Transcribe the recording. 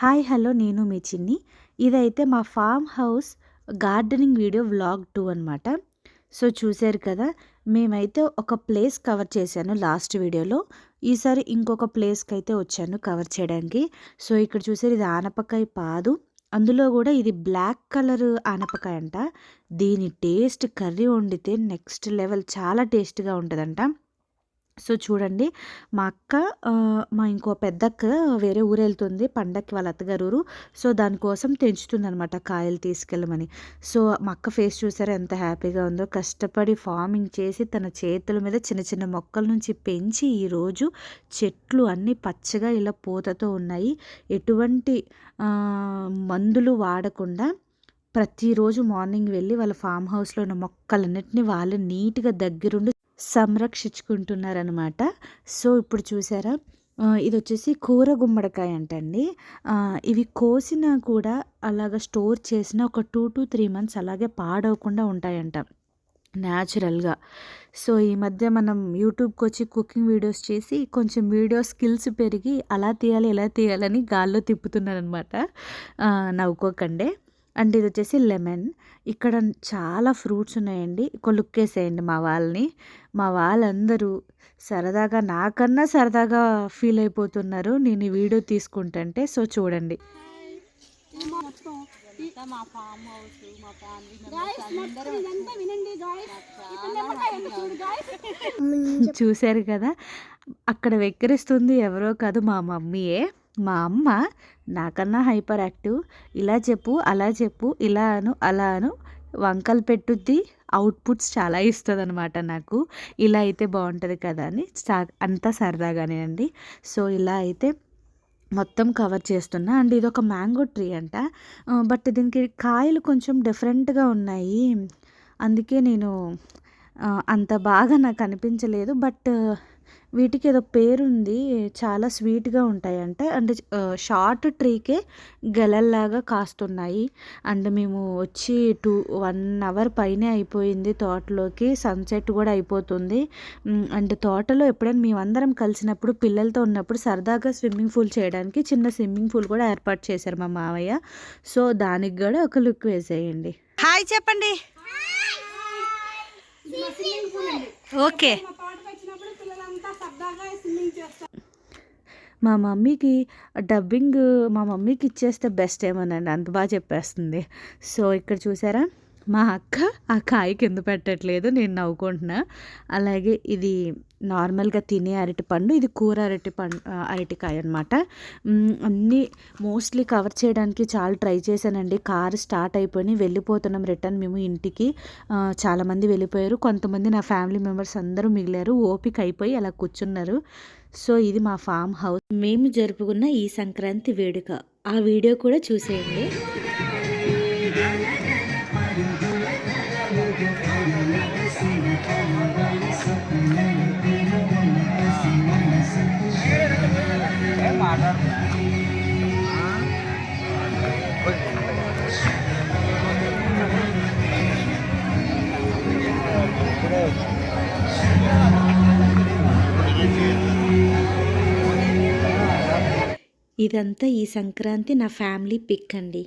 Hi hello నేను మీ చిన్ని. ఇదైతే మా farm house gardening video vlog too అనమాట సో చూశారు కదా మేమైతే ఒక ప్లేస్ కవర్ చేశాను లాస్ట్ వీడియోలో. ఈసారి ఇంకొక ప్లేస్కి అయితే వచ్చాను కవర్ చేయడానికి. సో ఇక్కడ చూసారు ఇది ఆనపకాయ పాదు. అందులో కూడా ఇది బ్లాక్ కలర్ ఆనపకాయ అంట. దీని టేస్ట్ కర్రీ వండితే నెక్స్ట్ లెవెల్ చాలా టేస్ట్గా ఉంటుందంట. సో చూడండి మా అక్క మా ఇంకో పెద్దక్క వేరే ఊరు వెళ్తుంది పండక్కి వాళ్ళ అత్తగారు ఊరు సో దానికోసం తెంచుతుంది అనమాట కాయలు తీసుకెళ్ళమని. సో మా అక్క ఫేస్ చూసారా ఎంత హ్యాపీగా ఉందో. కష్టపడి ఫార్మింగ్ చేసి తన చేతుల మీద చిన్న చిన్న మొక్కల నుంచి పెంచి ఈరోజు చెట్లు అన్నీ పచ్చగా ఇలా పూతతో ఉన్నాయి. ఎటువంటి మందులు వాడకుండా ప్రతిరోజు మార్నింగ్ వెళ్ళి వాళ్ళ ఫామ్ హౌస్లో ఉన్న మొక్కలన్నింటినీ వాళ్ళు నీట్గా దగ్గరుండి సంరక్షించుకుంటున్నారనమాట సో ఇప్పుడు చూసారా? ఇది వచ్చేసి కూర గుమ్మడికాయ అంటండి. ఇవి కోసినా కూడా అలాగ స్టోర్ చేసిన ఒక టూ టు త్రీ మంత్స్ అలాగే పాడవకుండా ఉంటాయంట. న్యాచురల్గా. సో ఈ మధ్య మనం యూట్యూబ్కి వచ్చి కుకింగ్ వీడియోస్ చేసి కొంచెం వీడియో స్కిల్స్ పెరిగి అలా తీయాలి ఎలా తీయాలని గాల్లో తిప్పుతున్నారనమాట నవ్వుకోకండే. అండ్ ఇది వచ్చేసి లెమన్. ఇక్కడ చాలా ఫ్రూట్స్ ఉన్నాయండి. ఒక లుక్ వేసేయండి మా వాళ్ళని. మా వాళ్ళందరూ సరదాగా నాకన్నా సరదాగా ఫీల్ అయిపోతున్నారు. నేను ఈ వీడియో తీసుకుంటుంటే సో చూడండి. చూశారు కదా? అక్కడ వెక్కిరిస్తుంది ఎవరో కాదు మా మమ్మీయే. మా అమ్మ నాకన్నా హైపర్ యాక్టివ్. ఇలా చెప్పు అలా చెప్పు ఇలా అను అలా అను. వంకలు పెట్టుద్ది అవుట్పుట్స్ చాలా ఇస్తుంది అనమాట నాకు. ఇలా అయితే బాగుంటుంది కదా అని అంతా సరదాగానే అండి. సో ఇలా అయితే మొత్తం కవర్ చేస్తున్నా. అండ్ ఇది ఒక మ్యాంగో ట్రీ అంట. బట్ దీనికి కాయలు కొంచెం డిఫరెంట్గా ఉన్నాయి. అందుకే నేను అంత బాగా నాకు అనిపించలేదు బట్ వీటికి ఏదో పేరుంది చాలా స్వీట్గా ఉంటాయంట. అండ్ షార్ట్ ట్రీకే గెలల్లాగా కాస్తున్నాయి. అండ్ మేము వచ్చి టూ వన్ అవర్ పైనే అయిపోయింది తోటలోకి సన్సెట్ కూడా అయిపోతుంది. అండ్ తోటలో ఎప్పుడైనా మేమందరం కలిసినప్పుడు పిల్లలతో ఉన్నప్పుడు సరదాగా స్విమ్మింగ్ పూల్ చేయడానికి చిన్న స్విమ్మింగ్ పూల్ కూడా ఏర్పాటు చేశారు మా మావయ్య. సో దానికి కూడా ఒక లుక్ వేసేయండి. హాయ్ చెప్పండి. ఓకే. మా మమ్మీకి డబ్బింగ్ మా మమ్మీకి ఇచ్చేస్తే బెస్ట్ ఏమోనండి అంత బాగా చెప్పేస్తుంది. సో ఇక్కడ చూసారా? మా అక్క ఆ కాయ కింద పెట్టట్లేదు నేను నవ్వుకుంటున్నా. అలాగే ఇది నార్మల్గా తినే అరటి పండు ఇది కూర అరటి పండు అరటికాయ అనమాట అన్నీ మోస్ట్లీ కవర్ చేయడానికి చాలా ట్రై చేశానండి. కార్ స్టార్ట్ అయిపోయి వెళ్ళిపోతున్నాం రిటర్న్ మేము ఇంటికి. చాలామంది వెళ్ళిపోయారు. కొంతమంది నా ఫ్యామిలీ మెంబర్స్ అందరూ మిగిలారు. ఓపిక అయిపోయి అలా కూర్చున్నారు. సో ఇది మా ఫామ్ హౌస్. మేము జరుపుకున్న ఈ సంక్రాంతి వేడుక. ఆ వీడియో కూడా చూసేయండి. ఇదంతా ఈ సంక్రాంతి నా ఫ్యామిలీ పిక్ అండి.